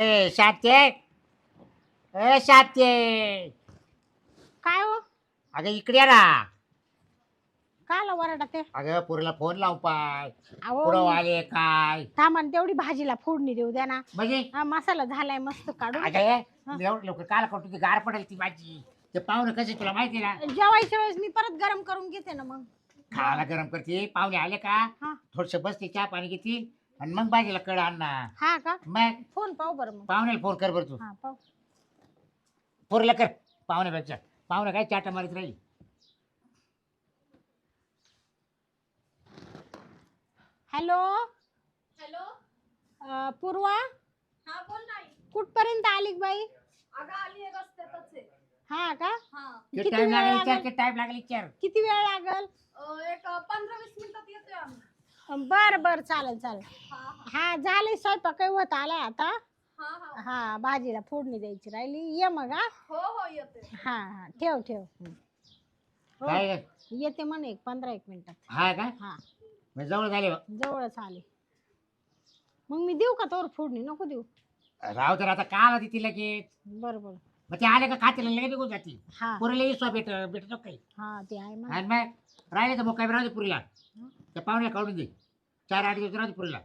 ए शाते ए शाते काय हो? अगं इकडे ये ना. काला वरडा ते अगं पुरीला फोन लाव पाय. अहो आले काय? थांबा ना, तेवढी भाजीला फोडणी देऊ द्या ना. म्हणजे? हा मसाला झालाय मस्त काढून. अगं एवढं लवकर काल करतो ती गार पडेल ती भाजी. ते पाहुणे कसे तुला माहिती ना? जेवायच्या वेळेस मी परत गरम करून घेते ना मग. खायला गरम करते. पाहुणे आले का? हा. थोडसे बसते चहा पाणी घेतील आणि मग भाजीला कड आणणार हा का? मग फोन पाहू बरं मग. पाहुण्याला फोन कर बरं तू. हा पाहू. पोरीला कर पाहुण्यापेक्षा. पाहुणे काय चाटा मारीत राहील? हॅलो? हॅलो? अं, पूर्वा? हा बोल नाही कुठपर्यंत आली बाई? अगं आली आहे रस्त्यातच आहे. हा का? हा. किती टाइम वेळ लागेल? विचार लागेल? किती वेळ लागल? अं, एक पंधरा वीस मिनिटात येतोय आम्ही. बर बर चालेल चालेल. हा झाले स्वयंपाक होत आलाय आता. हा हा. हा भाजीला फोडणी द्यायची राहिली. ये मग हा. हो हो हा हा. ठेव ठेव. हो, काय येते म्हणे एक पंधरा एक मिनिटात. हा का? हा. मग जवळ झाले जवळच आले. मग मी देऊ का तोवर फोडणी? नको देऊ. राव तर आता का आला ती लगेच बरोबर मग ते आले का खातील लगेच निघून जाते हा. पुरीला विश्वा भेट भेटतो काही? हा ते आहे मग आणि मग राहिले तर मुक्कामी राहू दे पुरीला. त्या पाहुण्या काढून दे. चार आठ दिवस राहू दे पुरीला.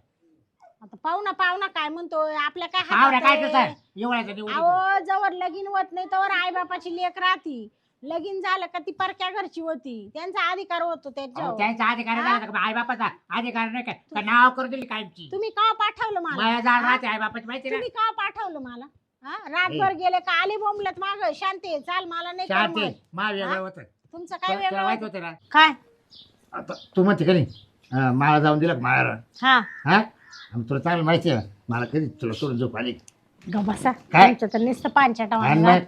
आता पाहुणा पाहुणा काय म्हणतोय आपल्या काय पाहुण्या काय हातात आहे? एवढ्याचं निवड अहो जवळ लगीन होत नाही तवर आई बापाची लेख राहती. लगीन झालं का ती परक्या घरची होती. त्यांचा अधिकार होतो त्याच्यावर. त्यांचा अधिकार झाला का? आई बापाचा अधिकार नाही काय का नाव करून दिली कायमची? तुम्ही का पाठवलं मला? माया जाळ हा? राहते आई बापाची माहिती ना? तुम्ही का पाठवलं मला? हा? रातभर गेले का? आले बोंबलत माग. शांती चाल मला नाही शांती होतं. तुमचं काय तुला माहीत वेगळं? होतं ना? काय? आता तू म्हणते का नाही? हा, मला जाऊन दिलं का मायाला हा. हा? आणि तुला चांगलं माहिती आहे मला कधी तुला सोडून झोप आली? बसा. काय? तर नुसतं पांचाटा आणि वाजला. मग?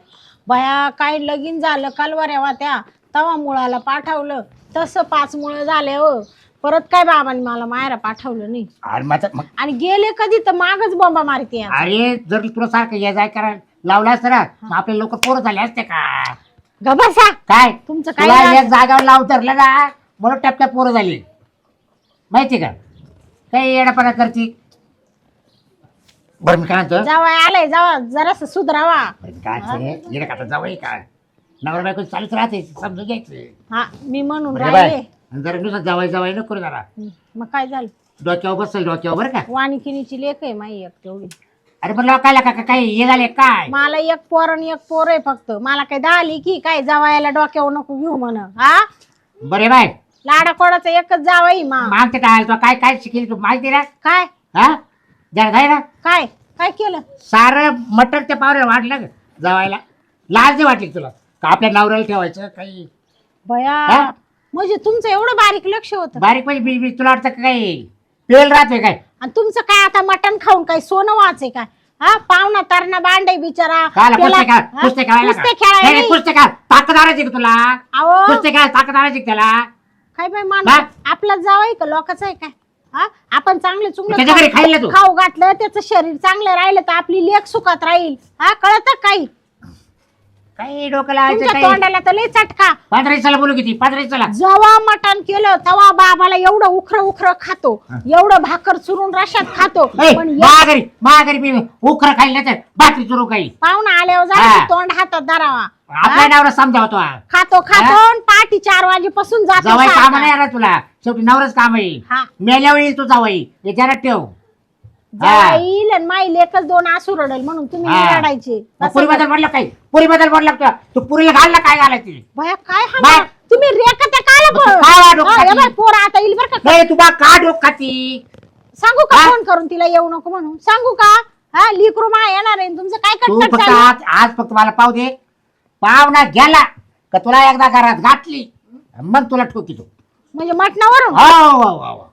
बया काय लगीन झालं कालवाऱ्या त्या तवा मुळाला पाठवलं. तसं पाच मुळे झाले हो. परत काय बाबांनी मला मायरा पाठवलं नाही? आणि मग गेले कधी तर मागच बोंबा मारते अरे जर तुला सारखं या जाय करायला लावलं असतं ना मग आपले लोक पोरं झाले असते का? ग बसा. काय? तुमचं काय तुला राहत- एक जागावर लावून धरलं ना? म्हणून टपक्या पोरं झाली. माहिती का? काही येडापणा करते. बरं मी काय म्हणतो? जावा आलाय जावा जरास सुधरावा. बरं, काय येडं का जावं का? नवरा बायको चालूच राहते समजून घ्यायचं. हा मी म्हणून बाय राहिले. आणि जरा नुसतं जावाय जावाय नको करू जरा. मग काय झालं? डोक्यावर बसेल डोक्यावर बरं का? वाणिकिनीची लेख आहे माई एक तेवढी. अरे पण लोकायला का का- काय हे झाले काय? मला एक पोर आणि एक पोर आहे फक्त. मला काय दहा की काय जावायला डोक्यावर नको घेऊ म्हण हा? बरे बाय. लाडा कोडाचा एकच जावाई मा मागते टाळायला तू काय काय शिकेल तू माहिती ना? काय? हा? जरा जाय ना. काय? काय केलं? सारं मटर त्या पावऱ्या वाटलं का जावायला? लाज नाही वाटली तुला? का आपल्या नवऱ्याला ठेवायचं? काही? हा? बया म्हणजे तुमचं एवढं बारीक लक्ष होतं. बारीक म्हणजे बी बी तुला वाटतं का काही? पेल राहते काय? आणि तुमचं काय आता मटण खाऊन काय सोनं वाचे काय? हा? पाहुणा तरणा बांडे बिचारा. काला त्याला- खेळ हा? कुस्ते खेळायला नाही, ताकद आणायची का तुला? अहो. खेळ ताकद आणायची का त्याला? काय बाई? माणूस आपला जावाई का? लोकांचं आहे काय? हा? आपण चांगले त्याच्या घरी चुंगलं तू. खाऊ घातलं त्याचं शरीर चांगलं राहिलं तर आपली लेख सुखात राहील. हा? कळत काही? काही डोकं लावायचं तुमच्या काही. तोंडाला तर लय चटका. पंधरा दिवसाला बोलू किती? पंधरा दिवसाला जेव्हा मटण केलं तेव्हा बाबाला एवढं उखर उखर खातो. एवढं भाकर चुरून रशात खातो. पण या महागरी महागरी मी उखर खाईल ना तर भाकरी चुरू काही पाहुणा आल्यावर हा. जा तोंड हातात धरावा. आपल्या नावरा समजावतो हा. खातो खातो आणि पहाटे चार वाजेपासून जातो जावाई काम सारखा. नाही येणार तुला. शेवटी नवरच काम आहे. हा. मेल्या वेळी तू जावाई. जरा ठेव. जेव्हा येईल आणि माई दोन आसू रडेल म्हणून तुम्ही हा. रडायचे. मग पुरी बदल पडलं काही? पुरी बदल पडलं का? तू पुरीला घालला काय घालायची? भया काय हा बाय. तुम्ही रेखा त्या काय मग तू? पोर आता येईल बरं का? नाही तू बा का डोक खाती. सांगू का हा? फोन करून तिला येऊ नको म्हणून? सांगू का? हा लिकरू मा येणार आहे तुमचं काय तू कटकट फक्त चालू? आज आज फक्त मला पाव दे. पाव ना गेला का तुला एकदा घरात घातली? मग तुला ठोकी तू म्हणजे मटणावरून? हो हो हो हो.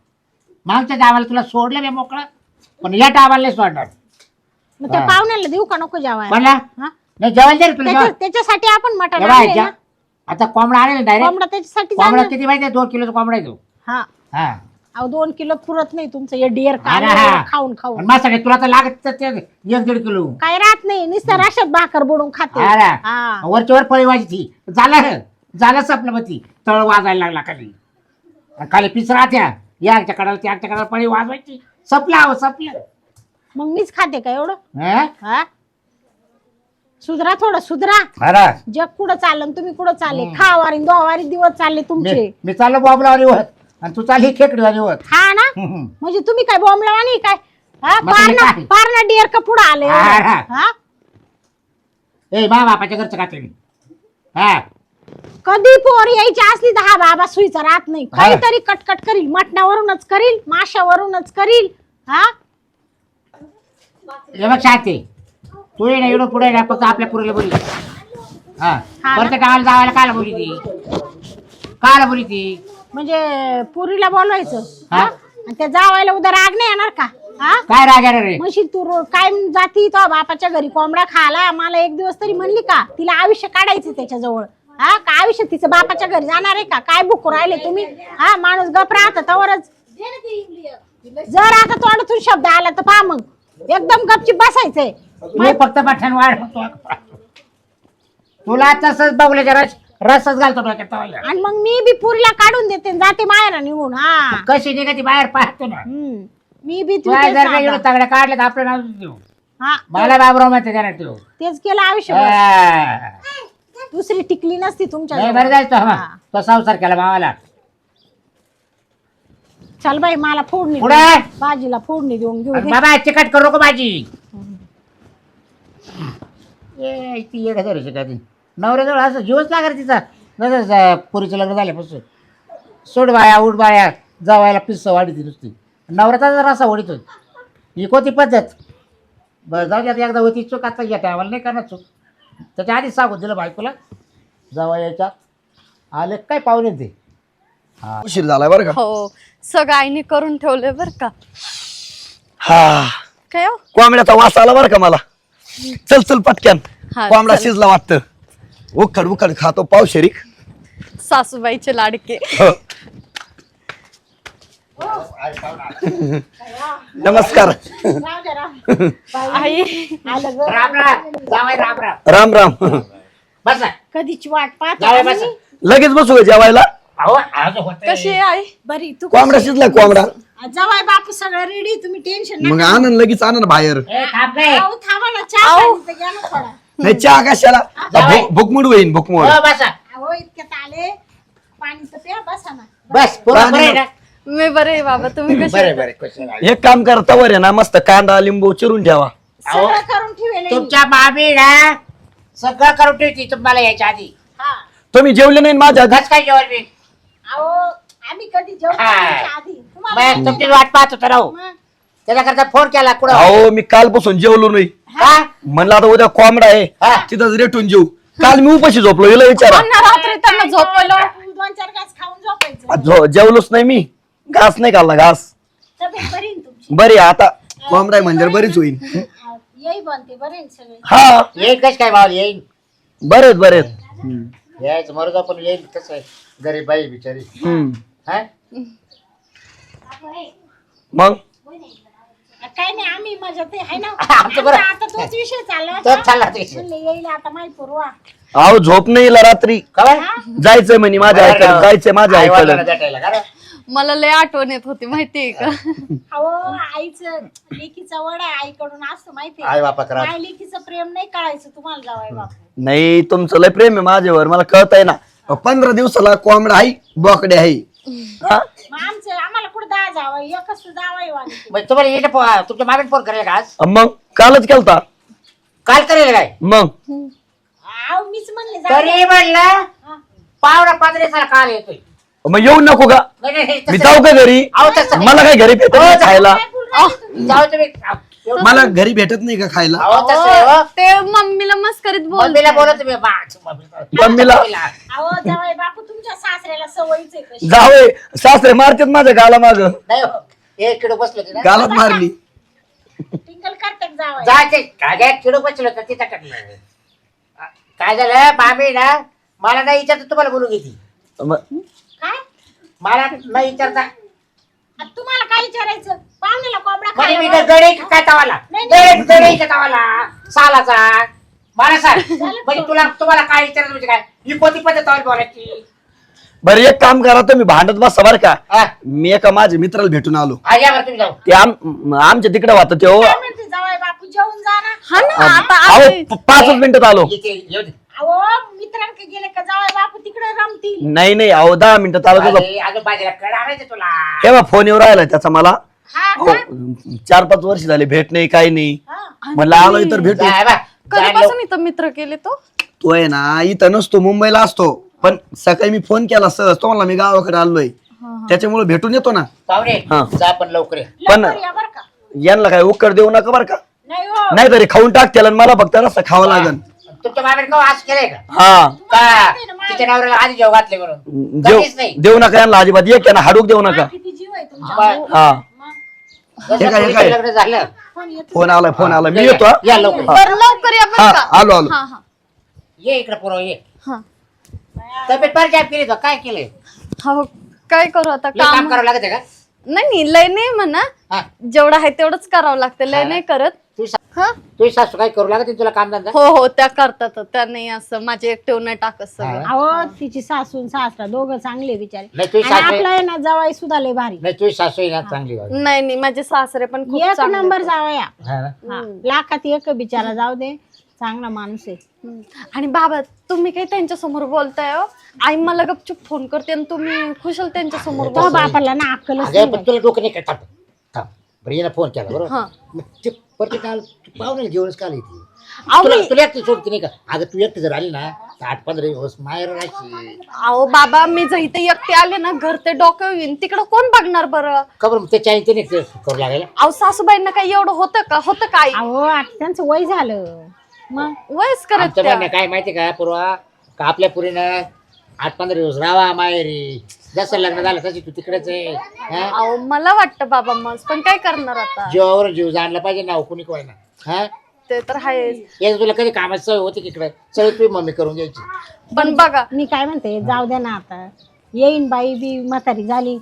मागच्या डावाला तुला सोडलं मी मोकळं. पण या डावाला नाही सोडणार. मग त्या हा. पाहुण्याला देऊ का नको जेवायला? कोणला हा? नाही जेवण दे रे तुला त्याच्या- जेवण. त्याच्यासाठी आपण मटण आणलंय. आता कोंबडा आणेल डायरेक्ट कोंबडा त्याच्यासाठी कोंबडा जाणार. किती माहिती दोन किलोचा कोंबडा आहे तो. हा. हा. अहो दोन किलो पुरत नाही तुमचं. हे डिअर अरे हा. खाऊन खाऊन. माझ्यासाठी तुला तर लागत ते एक दीड किलो. काय राहत नाही. नुसतं राशात भाकर बुडून खाते. अरे. हा. वरच्या वर फळी वाजती. झालं झालं सपलं मग ती तळ वाजायला लागला खाली. आणि खाली पिस राहत्या. याच्या कडाला त्याच्या कडाला फळी वाजवायची. सपलं सपलं. मग मीच खाते का एवढं? हा? हा? सुधरा थोडं सुधरा. खरा जग कुठं चाललं तुम्ही कुठं चालले? खा वारी दो वारी दिवस चालले तुमचे. मी चाललो बॉबलावाली होत. आणि तू चालली खेकडीवाली होत. हा ना? हम्म. म्हणजे तुम्ही काय बॉम्बला नाही काय? हा? मग तुम्ही पारणा काय? पारणा डिअर का पुढे आले हा? हा. हा? ए मा बापाच्या घरचं खाते मी. हा. कधी पोर यायची असली तर हा बाबा सुईचा राहत नाही. हा. काहीतरी कटकट करील मटणावरूनच करील माशावरूनच करील हा? हे बघ शांती. तू ये ना एवढं पुढे ना फक्त आपल्या पुरीला बोली हा. हा परत गावाला जावायला कायला बोली ती? कायला बोली ती? म्हणजे पुरीला बोलवायचं हा. हा? आणि त्या जावायला उद्या राग नाही येणार का हा? काय राग येणार रे म्हणशील तू रो- काय जाती तो बापाच्या घरी कोंबडा खाला मला एक दिवस तरी म्हणली का तिला आयुष्य काढायचं त्याच्याजवळ. हा का आयुष्य तिचं बापाच्या घरी जाणार आहे का? काय बुकू राहिले तुम्ही? हा माणूस गप राहत तवरच. जर आता तोंडातून शब्द आला तर पहा मग. एकदम गपचीप बसायचंय. फक्त पठाण वाढ तुला तसंच बघल्याच्या रस रसच घालतो डोक्यात तवाला. आणि मग मी बी पुरीला काढून देते आणि जाते माहेरा निघून. हा. कशी निघा ती बाहेर पाहतो ना. हम्म. मी बी तू तू जर का एवढं तगड्या काढलं तर आपलं नाव देऊ. हा. मला बाबराव माहिती देणार तू तेच केलं आयुष्य हा. दुसरी टिकली नसती तुमच्या नाही. बरं जायचं हा. हा. तो संसार केला मावाला चल बाई मला फोडणी पुढे. दे. भाजीला फोडणी देऊन घेऊ दे. बाबा चिकट करू नको माझी ए, ती एक हजार का ती नवऱ्याजवळ असं जीवच लागर तिचा जसं पुरीचं लग्न झाल्यापासून सोड बाया उठ बाया जावायला पिस्स वाढीती नुसती नवऱ्याचा जर असा ओढीतो ही कोणती पद्धत बरं जाऊ द्या एकदा होती चूक आता घ्या आम्हाला नाही करणार चूक त्याच्या आधीच सांगून दिलं बायकोला जावा यायच्या आले काय पाहुणे ते? उशीर झालाय बरं का? हो सगळं आईने करून ठेवलंय बर का. हा. काय हो? कोंबड्याचा वास आला बरं का मला? चल चल पटक्यान. हा, कोंबडा चल. शिजला वाटतं. उखड उखड खातो पाव शरीक सासूबाईचे लाडके. नमस्कार. आई. आलं ग. राम राम. जावाय राम राम राम राम बसा. कधीची वाट पाहत जावाय लगेच बसू का जेवायला? अहो आज होतंय. कशी आहे आई? बरी. तू कोंबडा शिजला कोंबडा. जवाय बापू सगळं रेडी तुम्ही टेन्शन मग आनंद लगेच आनंद बाहेर. ए, थांब रे. थांबा ना चहा आऊ. पाणी तर घ्या ना थोडा. नाही चहा कशाला. भूक- भूकमुड होईन भूकमुड हो, बसा. अहो इतक्यात आले. पाणी तर प्या बसा ना. बस पुरा बरं आहे ना. मी बरे आहे बाबा तुम्ही कसे बरे बरे. एक काम करता वर आहे ना मस्त कांदा लिंबू चिरून ठेवा. अहो, सगळं करून ठेवेल तुमच्या मामी ना सगळं करून ठेवती तुम्हाला यायच्या आधी. हा. तुम्ही जेवले नाही माझ्या घस काय जेवण मी? अहो आम्ही कधी हा. आधी. तुम्हाला मग तुमची वाट पाहत होतो राहू मग, त्याच्याकरता फोन केला कुठं अहो मी कालपासून जेवलो नाही. का म्हणलं आता उद्या कोंबडा आहे हा. तिथंच रेटून जेऊ. काल मी उपाशी झोपलो हिला विचारा. त्यांना रात्री त्यांना झोपवलं? बापू दोन चार घास खाऊन झोपायचं. आ, झो- जेवलोच नाही मी. घास नाही खाल्ला घास. तब्येत बरी आहे ना तुमची? बरी आहे आता. कोंबडा आहे म्हणजे बरीच होईल. हा, येई बनते बरे आहे सगळे. हा. येईल कस काय भाऊ येईल बरेच बरेच यायचं मरुदा पण येईल कसं आहे? गरीब बाई बिचारी. हम्म. हा? मग? काय नाही आम्ही मजा ते आहे ना? आमचं बरं. आमचा आता तोच विषय चालला तोच होता. चालला ते. म्हणलं येईल आता माहिती पूर्वा. अहो झोप नाही रात्री. जायचंय म्हणे माझ्या ऐकडे जायचंय माझ्या भेटायला का रे? मला लय आठवण येत होती माहितीये का? अहो आईचं लेकीचा वड आहे आईकडून असतं माहिती आई बापा करा. आई लेकीचं प्रेम नाही कळायचं तुम्हाला जावाय बापू. नाही तुमचं लय प्रेम आहे माझ्यावर मला कळत आहे ना पंधरा दिवसाला कोंबडा आहे बोकडे आहे. हा? मग आमचं आम्हाला कुठं दहा जावं? एकच जावाय तुम्हाला येणं पो- तुमच्या मागून फोन करेल का आज? मग कालच केलता. काल करेल काय? मग? अहो मीच म्हणले जावई. तरी म्हणलं हा. पावडा पंधरा साला काल येतोय. मग येऊ नको का? मी जाऊ का घरी? अहो, तसं नाही. मला काय घरी भेटत नाही खायला? जाऊ तुम्ही. मला घरी भेटत नाही का खायला? तसं हो. ते मम्मीला मस्करीत मम्मीला बोल तुम्ही मम्मीला. मम्मीला. अहो जावाय बापू तुमच्या सासऱ्याला सवयीच आहे कशी जावे सासरे मारतात माझ्या गाला माग. नाही हो. एक किलो बसलो होते ना? गालात मारली. टिंगल करते जावाय जायचे काय काय किलो बसलो होतं तिथं टाकलं काय झालं मामी ना मला नाही विचारता तुम्हाला बोलू घेतली मग मला नाही विचारता. आता तुम्हाला काय विचारायचं? पाहुण्याला कोंबडा म्हणजे मी खायला गडे काय तवाला. नाही, गडे गडे का तवाला. सालाचा. मला सांग. म्हणजे तुला तुम्हाला काय विचारायचं काय? कोणती पद्धत तवाला बोलायची? बरं एक काम करा तुम्ही भांडत बसा बरं का. हा. मी एका माझ्या मित्राला भेटून आलो. या बरं तुम्ही जाऊ. ते आम आमच्या तिकडे होता तो काय म्हणते जेवून जा ना. हा ना आता अहो आलोय. प- पाचच मिनिटात आलो. इथे येऊ दे. अहो मित्रांकडे गेले का बापू? तिकडे रमतील. नाही नाही अहो दहा मिनिटात आलो तुझा अरे, अजून बाजूला कड आणायचं तुला. तेव्हा फोन येऊ राहिला त्याचा मला. हा चार पाच वर्ष झाले भेट नाही काही नाही. हा. म्हणलं आलोय तर भेटू. जाय बा, जाय कधीपासून इथं मित्र केले तो? तो आहे ना इथं नसतो मुंबईला असतो. पण सकाळी मी फोन केला सहज तो म्हणला मी गावाकडे आलोय. त्याच्यामुळे भेटून येतो ना. पाहुणे हा. जा पण लवकर ये. पण लवकर या बरं का. यांना काय उकर देऊ नका बरं का? नाही हो. नाही तरी खाऊन टाक त्याला आणि मला फक्त रस्ता खावा लागन. तुमच्या बाबेने का आज केलंय का? हा. का तिच्या नवऱ्याला आधी जेव घातले म्हणून? देऊ कधीच नाही. देऊ नका यांना अजिबात. एक ना हाडूक देऊ नका. किती जीव आहे तुमच्या बा- हा. जसं काय, पोरीचं काय? लग्न झालं. फोन येतो फोन आलाय फोन आलाय मी येतो हा. या लवकर. बरं लवकर या हा बरं का? आलो आलो. हा हा. ये इकडे पुरव ये. हा. तब्येत जाम केली तो. काय केलंय? हो काय करू आता? लय काम काम करावं लागत का? नाही नाही लय नाही म्हणा. हा. जेवढं आहे तेवढंच करावं लागतं लय हा. नाही करत. हा? तुझी सासू काय करू लागत तुला काम धंदा? हो हो त्या करतात. त्या नाही असं माझे एकटे नाही टाकत सगळं. हा. अहो तिची सासू आणि सासरा दोघं चांगले बिचारे. नाही तुझी आणि सासू आपला आहे ना जावाई सुद्धा लय भारी. नाही तुझी सासू आहे ना चांगली बाई. नाही नाही माझे सासरे पण खूप एक चांगले नंबर. जावया. हा ना? लाखात एक बिचारा जाऊ दे. चांगला माणूस आहे. हम्म. आणि बाबा तुम्ही काही त्यांच्यासमोर बोलताय हो? आई मला गपचूप फोन करते आणि तुम्ही खुशाल त्यांच्यासमोर तो बापाला ना अक्कलच अगं पण तुला डोकं नाही का थांब? थांब. बरं येणं फोन केला बरोबर? हा. मग ते परत काल तू पाहुणे घेऊनच काल येते. अहो तुला मी- तुला एकटी सोडते नाही का? अगं तू एकटी जर आली ना तर आठ पंधरा दिवस माहेर राहायची. अहो बाबा मी जर इथे एकटे आले ना घर ते डोकं येईन. तिकडं कोण बघणार बरं? खबर मग त्याच्या आई ते नाही करू लागायला? अहो सासूबाईंना काही एवढं होतं का? होतं काय? अहो आता त्यांचं वय झालं. मग? वयस करत आमचं म्हणणं काय माहिती का पूर्वा? का आपल्या पुरीनं आठ पंधरा दिवस राहा माहेरी. जसं लग्न झालं तशी तू तिकडेच आहे. हा? अहो मला वाटतं बाबा मग पण काय करणार आता? जीवावर जीव जाणला पाहिजे ना कुणी कोय ना हा? ते तर आहेच. याचं तुला कधी कामाची सवय होती इकडे? सगळी तुझी मम्मी करून घ्यायची. पण बघा. मी काय म्हणते जाऊ दे ना आता. येईन बाई बी म्हातारी झाली.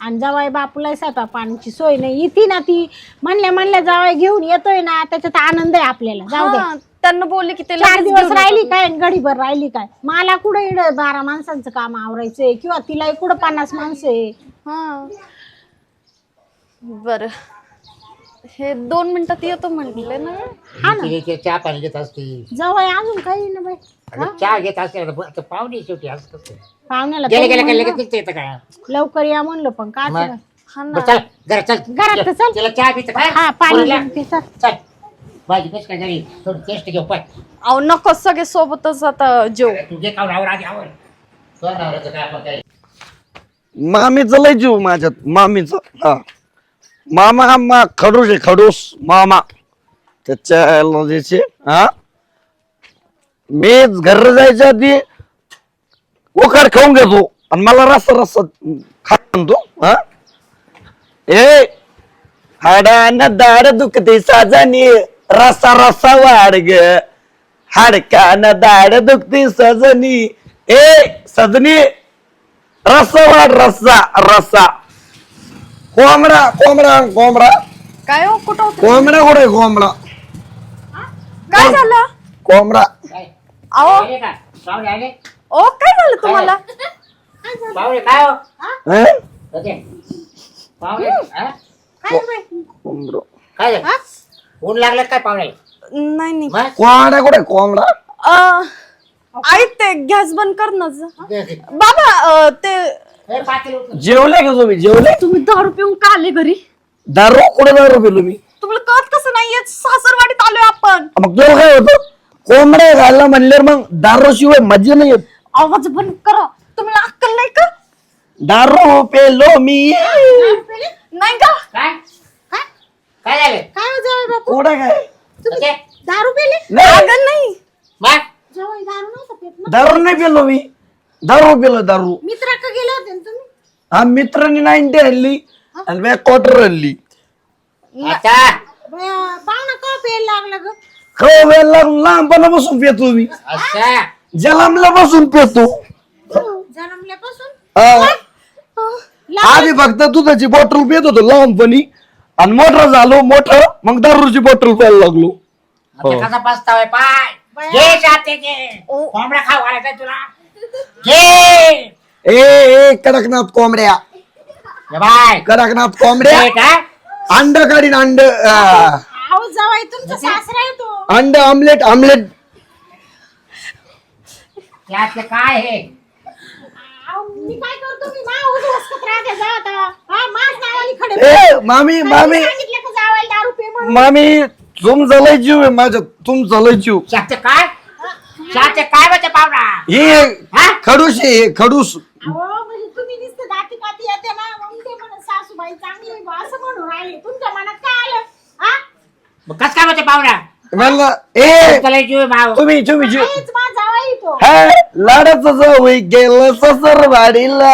आणि जावाई बापूला स्वयंपाक पाण्याची सोय नाही. येते ना ती. म्हणल्या म्हणल्या जावाई घेऊन येतोय ना. त्याच्यात आनंद आहे आपल्याला. जाऊ दे. हा, त्यांना बोलले की ते चार लगेच दिवस घेऊन राहिली येतात. काय गडीभर राहिली काय? मला कुठं इड बारा माणसांचं काम आवरायचंय किंवा तिला कुठं पन्नास माणसं आहे? हा. बर. हे दोन मिनिटात येतो म्हटले ना. हा ना. ती चहा पाणी घेत असते. जावाई अजून काही ना बाई? अगं चहा घेत असते आता आता पाहुणे शेवटी असं कसं? पाहुण्याला गेले गेले तरी गेले म्हणलं, लगेच निघता येतं का? लवकर या म्हणलं पण काय मग? करायचं? हा बरं ना चल घरात चल. घरात तर चल. तिला चहा पितं हा पाणी? घेऊन. चल. भाजी कशी काय झाली थोडी टेस्ट घेऊ पाय अहो नको सगळे सोबतच आता जेव. तू घे खाऊन आवर आधी आवर तुझ्या नवऱ्याचं काय आपण काय मामीचं लय जीव माझ्यात मामीचं. हा. मामा मा खडूस आहे खडूस मामा. त्याच्या हा. मीच घर जायच्या आधी उखाड खाऊन घेतो. आणि मला रस्ता रस्ता खात म्हणतो हा. ए हाडान दाड दुखते साजानी. रस्सा रस्सा वाढ ग. हाडकान दाड दुखते सजनी. ए सजनी. रस्सा वाढ रस्सा रस्सा कोंबडा कोंबडा कोंबडा. काय हो कुठं होत? कोंबडा कुठे कोंबडा? काय झालं? कोंबडा. काय? अहो. आले का पाहुणे आले? ओ काय झालं तुम्हाला? पाहुणे काय हो? हं? ओके. पाहुणे हा? कोंबडा. काय झालं? ऊन लागलं काय पाहुण्याला? नाही नाही. मग? कोंबडा कुठे कोंबडा? अं, आई ते गॅस बंद कर ना ज. बाबा अं, ते ए, पातेलं उचल. जेवले का तुम्ही? जेवले? तुम्ही दारू पिऊन का आले घरी? दारू? कुठे दारू पिलो मी तुम्हाला कळत कसं नाहीये? सासरवाडीत आलोय आपण. मग तुला काय होतं? कोंबडा घालला म्हणल्यावर मग दारू शिवाय मजा नाही येत. आवाज बंद करा. तुम्हाला अक्कल नाही का? दारू पेलो मी. नाही का? काय? काय झालं? काय हो जावई बापू? कुठं काय? ओके. दारू पेले? नाही. अगं नाही. मग जावई दारू नव्हता पेत ना. दारू नाही पेलो मी. दारू पेलो दारू. मित्राकडे गेले होते ना तुम्ही? हा मित्रांनी नाईन्टी आणली आणि मी क्वार्टर आणली आता पाहुणा का प्यायला लागला ग? लहानपणापासून पेतो मी. असा जलमल्यापासून पेतो. जन्मल्यापासून? हा. आधी फक्त दुधाची बॉटल पेत होतो लहानपणी आणि मोठं झालो मोठं मग दारूची बॉटल प्यायला लागलो. हो. आता कसा पाय? घे जाते घे. कोंबडा खाऊ घालायचा तुला. घे. ए ए कडकनाथ कोंबड्या. ये बाय. कडकनाथ कोंबड्या. घे का अंड काढीन अंड आ. आहो जावाई तुमचा सासरा आहे तो. अंडा ऑमलेट ऑमलेट त्यातलं काय आहे अहो, मी काय करतो? मी मा उज वसकत राहते जा आता. हा माझ नावाने खडे ए मामी मामी. सांगितलं का जावायला दारू पे म्हणून? मामी तुमचा लय जीव आहे माझ्या तुमचा लय जीव. काय? काय बचे पाहुणा? हे खडूस आहे हे खडूस. अहो म्हणजे तुम्ही नुसतं दाती पाती येते ना मग ते म्हणत सासूबाई चांगली आहे बा, असं म्हणून राहिले. तुमच्या मनात काय आलं? हा? मग कस काय बचे पाहुणा? म्हणलं ए! तुला जीव आहे भाऊ तुम्ही तुम्ही जीव माझा हा लाडाचं जावई गेलं ससर वाडीला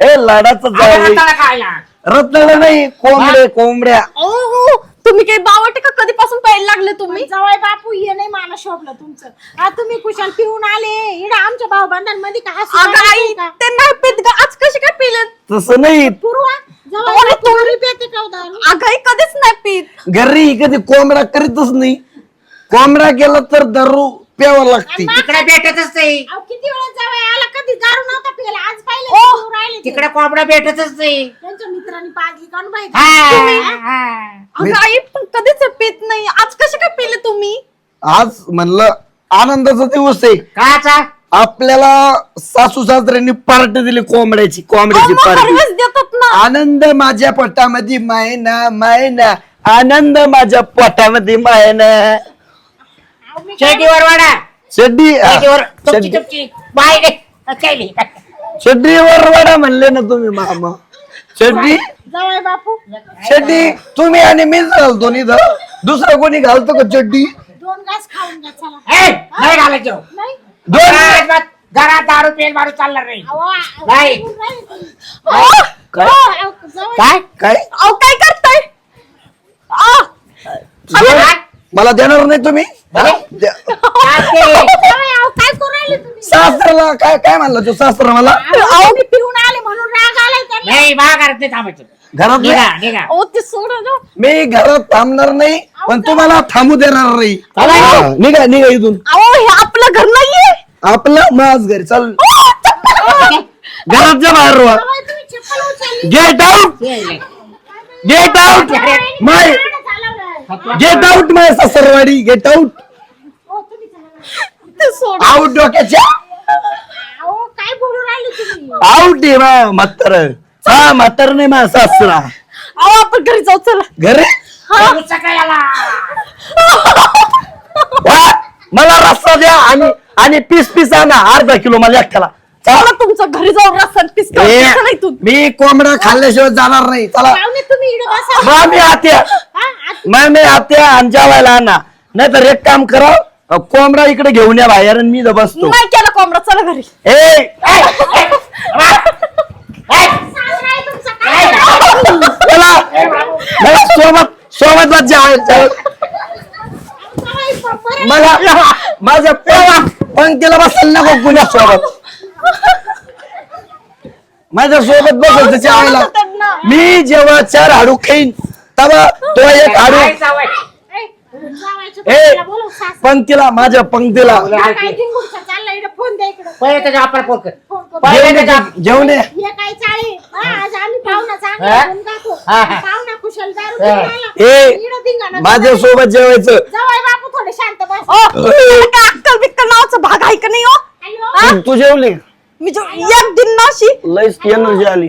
ए लाडाचं जावई. खायला. रत्नाला नाही कोंबडे कोंबड्या. तुम्ही काही बावटे का कधीपासून प्यायला लागले तुम्ही? जवाई बापू ये नाही मला शोभलं तुमचं. आ तुम्ही कुशाल पिऊन आले. इकडे आमच्या भाऊ बांधांमध्ये का हसू अगं आई का? ते नाही पित ग. आज कशी काय पिले? तसं नाही. पूर्वा. जवाई तुम्हाला बापू घरी पिते का दारू? अगं आई कधीच नाही पित. घरी कधी कोंबडा करीतच नाही. कोंबडा केला तर दारू प्यावं लागते. तिकडे भेटतच नाही. अहो, किती वेळा जवाई आला कधी दारू नव्हता पिला आज पाहिले ओ, पिऊन राहिले ते. तिकडे कोंबडा भेटतच नाही. त्यांच्या मित्रांनी पाजली काढून हा, पाहिजे हा. अगं आई पण कधीच पित नाही. आज कशी काय पिले तुम्ही? आज म्हणलं आनंदाचा दिवस आहे. काचा? आपल्याला सासू सासऱ्यांनी पार्टी दिली कोंबड्याची कोंबड्याची अहो, मग पार्टी. हरवेळेस देतात ना. आनंद माझ्या पोटामध्ये मायना मायना. आनंद माझ्या पोटामध्ये मायना. शेतीवर वाडा चड्डी शेतीवर तुमची चड्डी- तुमची बाय रे. केली. चड्डीवर वाडा म्हणले ना तुम्ही मामा. चड्डी जवाई बापू. चड्डी तुम्ही आणि मीच घालतो नि दुसरं कोणी घालतो का चड्डी दोन घास खाऊन घ्या चला. ए, नाही घालायचं. नाही? दोन घरात घरात दारू पेल मारू चालणार नाही. काय? काय? काय? अहो, काय करताय? मला देणार नाही तुम्ही? द्या. अहो, काय करू राहिले तुम्ही? सासऱ्याला काय काय म्हणलं तू सासरा मला? अहो, मी पिऊन आले म्हणून राग आलाय त्यांना. नाही बा घरात नाही थांबायचं. घरात निघा नाही? निघा. अहो, ते सोडा ना. मी घरात थांबणार नाही पण तुम्हाला थांबू देणार नाही. हा, निघा निघा इथून. अहो हे आपलं घर नाहीये. आपलं माझ घरी चाल. अहो, चप्पल. घराच्या बाहेर व्हा जवाई, तुम्ही चप्पल उचलली. Get out. Get out my get out my सासरवाडी get out. ते सोड. आउट डोक्याच्या अहो, काय बोलू राहिले तुम्ही? आउट आहे मा म्हातार. हा म्हातार नाही मा सासरा. अहो आपण घरी जाऊ चला. घरी? मला रस्ता द्या आणि आणि पीस पीस आणा अर्धा किलो मला एकट्याला. चला. तुमचं घरी जाऊन रस्त्यात पिस ए, चला इथून. मी कोंबडा खाल्ल्याशिवाय जाणार नाही. चला. पाहुणे तुम्ही इकडे बसा. मामी आत्या. हा, आत- मामी आत्या आणि जेवायला आणा. नाही तर एक काम करा अ, कोंबडा इकडे घेऊन या बाहेर आणि मी इथं बसतो. नाही केला कोंबडा चला घरी. ए ए, ए, वा. ए, सासरा आहे तुमचा काय? चला. मला सोबत सोबत बस जेवायला जवाई, बरं मला माझ्या पंक्तीला बसायला नको कुण्या सोबत. माझ्या सोबत बसायचं जेवायला मी जेव्हा चार हाडू खाईन तेव्हा तो एक हाडू? ए, सासरा. पंक्तीला माझ्या पंक्तीला काय धिंगूरचा चाललाय इकडे फोन द्या इकडे पहिले त्याच्या आपण फोन कर फोन करू. पहिले जेवणे त्याच्या- जेवणे काय चाळे हा, आज आम्ही पाहुणा चांगला हा? घेऊन जातो. पाहुणा कुशल दारू. पिऊन आला. ए माझ्या. सोबत जेवायचं जावई बापू थोडे शांत बस ओ, त्याला काय अक्कल बिक्कल नावाचा भाग आहे का नाही हो तू जेवली मी जो एक दिन नाशी लईच एनर्जी आली.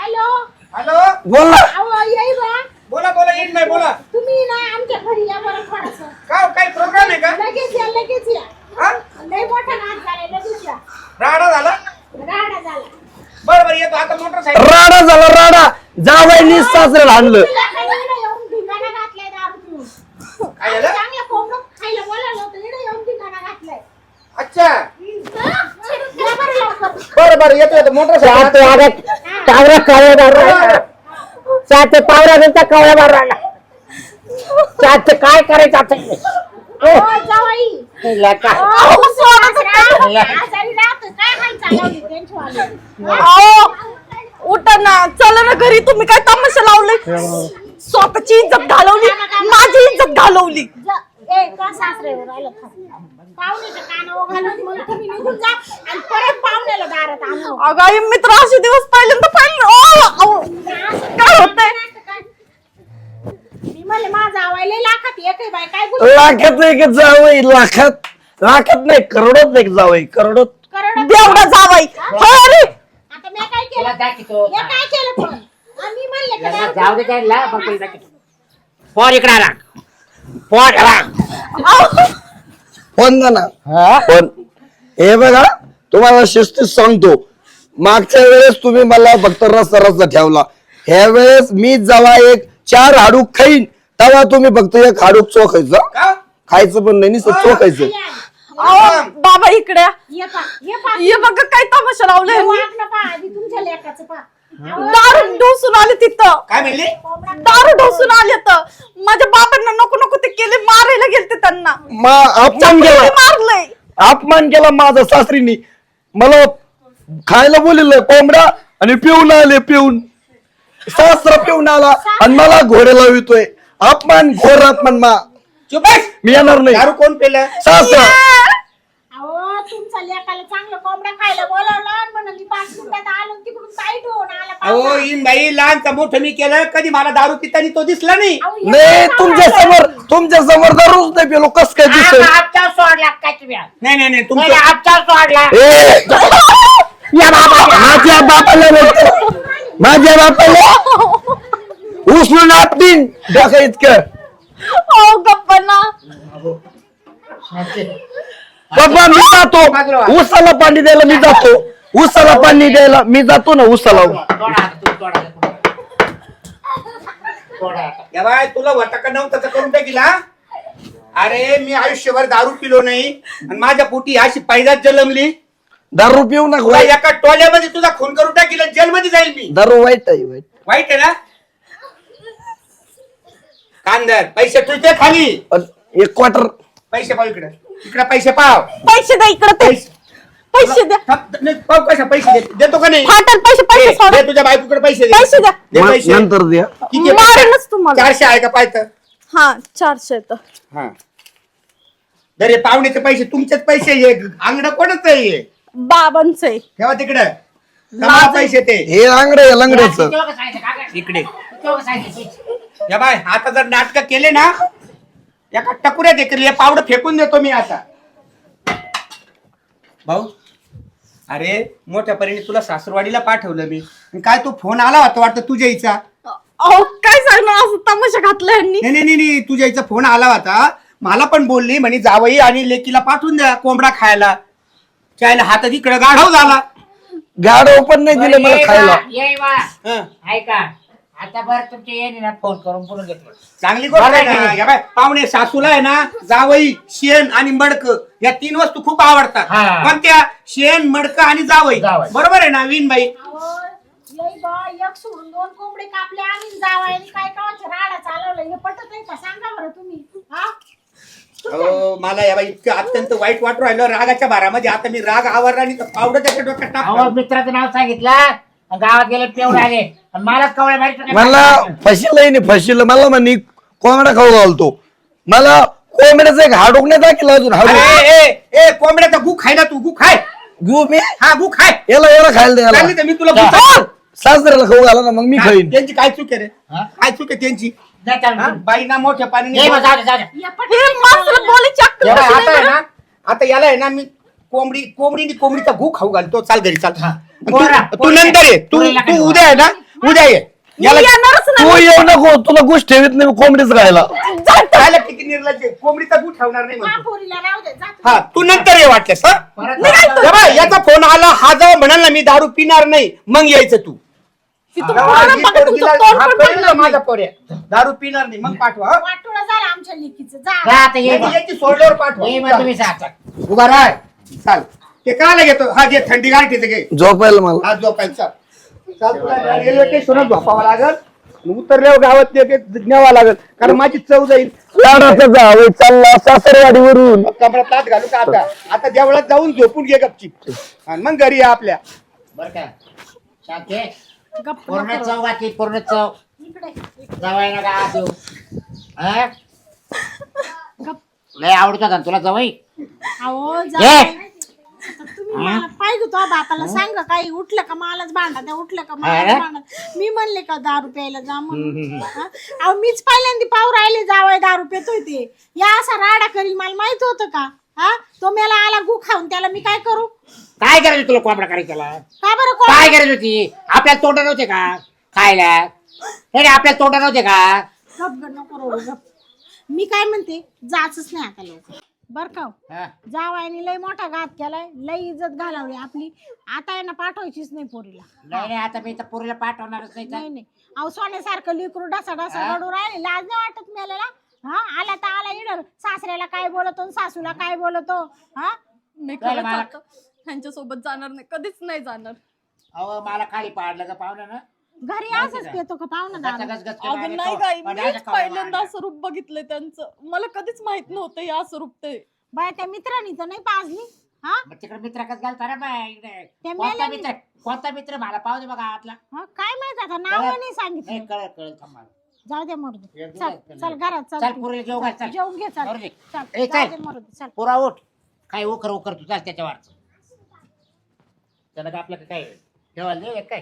हॅलो. हॅलो. बोल ना. अहो येई बा. बोला बोला येईल नाही बोला. तुम्ही ना आमच्या घरी या बरं थोडस. का काही प्रोग्राम आहे का? लगेच या लगेच या. हा? लय मोठा नाच झालाय लगेच या. राडा झाला? राडा झाला. बरं बरं येतो. आता मोटरसायकल राडा झाला राडा. जावईनी सासऱ्याला आणलं. तुला काही इकडं येऊन धिंगाणा घातलाय दारू पिऊन काय झालं? चांगलं कोंबडं खायला बोलावलं होतं इकडे येऊन धिंगाणा घातलाय. अच्छा. बरं बरं येतो येतो. सात मोटरसायकल वाजत कावळा कावळा मारू सात पावरा नंतर कावळा मारू राहिला. सात काय करायचं आता अहो, जावई. हिला काय? अहो, सासरा, आजारी राहतो. काय हाल चालवली त्यांच्यावाले? अहो उठा ना. चला ना घरी. तुम्ही काय तमाशा लावले? स्वतःची इज्जत घालवली. माझी इज्जत घालवली. ज- ए, का सासऱ्यावर राहिलं थांब. पाहुण्याच्या कानावर घालून मग तुम्ही निघून जा आणि परत पाहुण्याला दारात आणू. अगं आई मित्र असे दिवस पहिल्यांदा पाहिले ओ, काय होतंय? मी मला म्हणले माझा लाखात काय बोल? लाखात एक जावई लाखात? लाखात नाही करोडोत एक जावई करोडोत? करोड देवडा जावाई. हो रे आता मी काय तुला केलं दाखवतो हे काय केलं पण? आम्ही म्हणले का जाऊ दे त्याला मग तुला दाखवतो पोर इकडे आला. पोर आला. पण ना हा? पण हे बघा तुम्हाला शिस्तीत सांगतो. मागच्या वेळेस तुम्ही मला फक्त रस्ता रस्ता ठेवला. ह्या वेळेस मी जेव्हा एक चार हाडूक खाईन तेव्हा तुम्ही फक्त एक हाडूक चोखायचं. का? खायचं पण नाही नुसतं चोखायचं. अहो बाबा इकडे. या. ये पा ये पा. ये बघा काय तमाशा लावलाय. पा आधी तुमच्या लेखाचं पा. दारू ढोसून आले तिथं. काय म्हणले? दारू ढोसून आले तर माझ्या बाबांना नको नको ते केले मारायला गेलते त्यांना. मा अपमान केला. मारलंय. अपमान केला माझा सासरीनी. मला खायला बोलिलं कोंबडा आणि पिऊन आले पिऊन. सासरा पिऊन आला आणि मला घोडे लावितोय. अपमान घोर अपमान मा. चुप बस. मी येणार नाही. दारू कोण पेलं? सासरा. अहो तुमच्या लेखाला चांगलं कोंबडा खायला बोलावलं पाच मिनिटात आलो आणि तिकडून ताईट होऊन आला अहो पाहुणा. इन बाई लहानचा मोठं मी केलं कधी मला दारू पितानी तो दिसला नाही. अहो, हे नाही काय तुमच्या? समोर तुमच्यासमोर दररोज नाही पेलो कस काय दिसतोय आमच्या सोडला काय तुम्ही? नाही नाही तुमचं सोडला. ए, या बाबा माझ्या बापाला बोलतो. माझ्या बापाला? उचलून आपटीन डोकं इतकं. हो गप्पा बाबा मी जातो. उसाला पाणी द्यायला मी जातो. उसाला पाणी द्यायला मी जातो ना उसाला. या बाय तुला होता का नव्हता तर करून टाकीला अरे मी आयुष्यभर दारू पिलो नाही. आणि माझ्या पोटी अशी पैदाच जलमली दारू पिऊ नका तुला वाईट. एका टोल्यामध्ये तुझा खून करून टाकीला जेलमध्ये जाईल मी. दारू वाईट आहे वाईट. वाईट आहे ना? कांदर पैसे तुझे खाली. एक क्वार्टर. पैसे पाव इकडे पैसे पाव. पैसे द्या इकडे ते. पैसे. पैसे द्या नाही, पाव कशा? पैसे दे- देतो का नाही? फाटल पैसे पैसे दे सोडा. दे तुझ्या बायकोकडे पैसे दे. पैसे द्या. दे पैसे. नंतर द्या. किती आहे मारेनच पैसे? तुम्हाला. चारशे आहे का पाहत हा चारशे तर. हा. दरे पाहुण्याचे पैसे तुमचेच पैसे ये अंगड कोणच आहे बाबांचं आहे. ठेवा तिकडं. पैसे ते. हे आंगडे लंगड्याच? इकडे? या बाय आता जर नाटक केले ना एका टकुऱ्या देखील हे पावडं फेकून देतो मी आता. भाऊ अरे मोठ्या परीने तुला सासरवाडीला पाठवलं मी. आणि काय तो फोन आला होता वाटतं तुझ्या इचा? अहो काय सांगणार असं तमाशा घातला यांनी. नाही नाही नाही, नाही तुझ्या इचा फोन आला होता. मला पण बोलली म्हणे जावई आणि लेकीला पाठवून द्या कोंबडा खायला. चायला हातात इकडे गाढव झाला. गाडव पण नाही दिलं मला खायला. बा. हं. ऐका. आता बरं तुमचे येणे ना फोन करून बोलून घेतलं चांगली गोष्ट आहे ना. या बाय, पाहुणे सासूला आहे ना जावई शेण आणि मडक या तीन वस्तू खूप आवडतात. हा. पण त्या शेण मडक आणि जावई. जावई. बरोबर आहे ना विनबाई अहो, येई बा, एक सोडून दोन कोंबडे कापले आणि जावायने काय कावाचं राडा चालवलं? हे पटत आहे का? सांगा बरं तुम्ही. हा? अहो, मला या बाई इतकं अत्यंत वाईट वाटू राहिलं. रागाच्या भारामध्ये आता मी राग आवरला आणि पावडं त्याच्या डोक्यात अहो टाकलं मित्राचं नाव सांगितलं. गावात गेले पेवळे आले आणि मलाच कवळे मला फशील नाही फशील मला म्हणे कोंबडा खाऊ घालतो मला कोंबड्याचं एक हाडूक नाही दाखिला अजून अरे हाडूक ए ए कोंबड्याचा गु खाय ना तू गु खाय घेऊ मी हा गु खाय याला याला खायला चालली तर मी तुला गु. सासऱ्याला खाऊ घाला ना मग मी खाईन त्यांची काय चूक आहे रे हा? काय चूक आहे त्यांची नाही चालणार. हा? बाईना मोठ्या ये पाणी जाऊ दे, जाऊ दे. हे आहे माणसाला? बोलायची अक्कल बाई, आता आहे? ना आता याला आहे ना मी कोंबडी कोंबडीने कोंबडीचा गु खाऊ घालतो चाल घरी चाल. हा. तू पोरा, तू पोरा. नंतर ये. तू पोरीला तू उद्या आहे ना. उद्या ये. मी याला येणारच तू नाही येऊ नको. तुला गोष्ट ठेवीत नाही कोंबडीच खायला खायला किती निर्लज्ज आहे. कोंबडीचा गु ठेवणार नाही हा, म्हणतो. पोरीला राहू दे. जा तू. हा तू नंतर ये वाटल्यास हा. बाई, याचा फोन आला हा जाऊ म्हणाल ना मी दारू पिणार नाही. मग यायचं तू. की हा, तुम्हाला ही बघा तुमचं पोरगीला- तोंड हा, पण कळलं बघणार माझा नाही. पोऱ्या. दारू पिणार नाही. मग पाठवा हा? वाटोळं झालं आमच्या लेकीचं. जा. जा आता ये बा. नाही, याची सोडल्यावर पाठवा. ये बा तुम्ही जा. उभा राह. चाल. ते कायला घेतो? हा जे थंडी गाठीचं घे. झोपायला मला. हा झोपायला चाल. चाल तुला रेल्वे स्टेशनवर झोपावं लागल. उतरल्यावर गावात ते- ते न्यावं लागल. कारण माझी चव जाईल. लाडाचा जावं चालला सासरवाडीवरून. कमरात ताट घालू का आता? आता देवळात जाऊन झोपून घे गपची आणि मग घरी या आपल्या. बरं का? शांती. गप्प पूर्ण नको. चव बाकी पूर्ण चव. इकडे. जवाई ना का देऊ. हा? लय आवडतो का तुला जवाई अहो. जा आता तुम्ही मला पाहिजे तो बापाला सांगा काही. उठलं का मलाच भांडा त्या उठलं का मलाच मी म्हणले का दारू प्यायला जा म्हणून? हा? अहो मीच पहिल्यांदा पाहू राहिले जावय दारू पितोय ते या असा राडा करील मला माहीत होतं का? हा? तो मेला आला गु खाऊन त्याला मी काय करू? काय करायचं तुला कोंबडा करायचं त्याला का बरं कोण काय करायची होती? आपल्याला तोंड नव्हते का खायला? हे रे, आपल्याला तोंड नव्हते का? गप गप नको रडू, गप. मी काय म्हणते? जाचच नाही आता लोक बर का हो? हा. जावायने लय मोठा घात केलाय लय इज्जत घालावली आपली. आता यांना पाठवायचीच नाही पोरीला. नाही नाही आता मी तर पुरीला पाठवणारच नाही तर. नाही नाही. अहो सोन्यासारखं लिकरू डसा डसा हा? रडू राहिले लाज नाही वाटत मेलेला. हा आला तर आला इडर. सासऱ्याला काय बोलतो आणि सासूला काय बोलतो? हा? मी चल खरंच मला- आता ह्यांच्या सोबत जाणार नाही कधीच नाही जाणार. अहो मला खाली पाडलं का पाहुणं ना. घरी असंच का? पितो का? पाहुणा दारू अगं नाही पण मीच असं पहिल्यांदा. स्वरूप बघितलंय त्यांचं. मला कधीच माहीत नव्हतं या स्वरूप ते बाय त्या मित्रांनी तर नाही पाजली? हा? तिकडे मित्र कसं घालता रे बाय इकडे. त्या कोणता मेल्याने- मित्र? कोणता मित्र? मला पाहू दे बघा आतला. हा, काय माहीत आता? नाव? नाही नाही सांगितलं थांब मला. जाऊ दे मरू एक चल दिवस चल घरात चल. चल तू. पुरीला जेव घाल चल. जेवून घे चल. बरं दे. चल ए, जाऊ चल. दे मरू चल. पुरा उठ. काय उकर उकर तू चाल त्याच्यावर त्याला का आपलं काय? ठेवायला दे एक काय?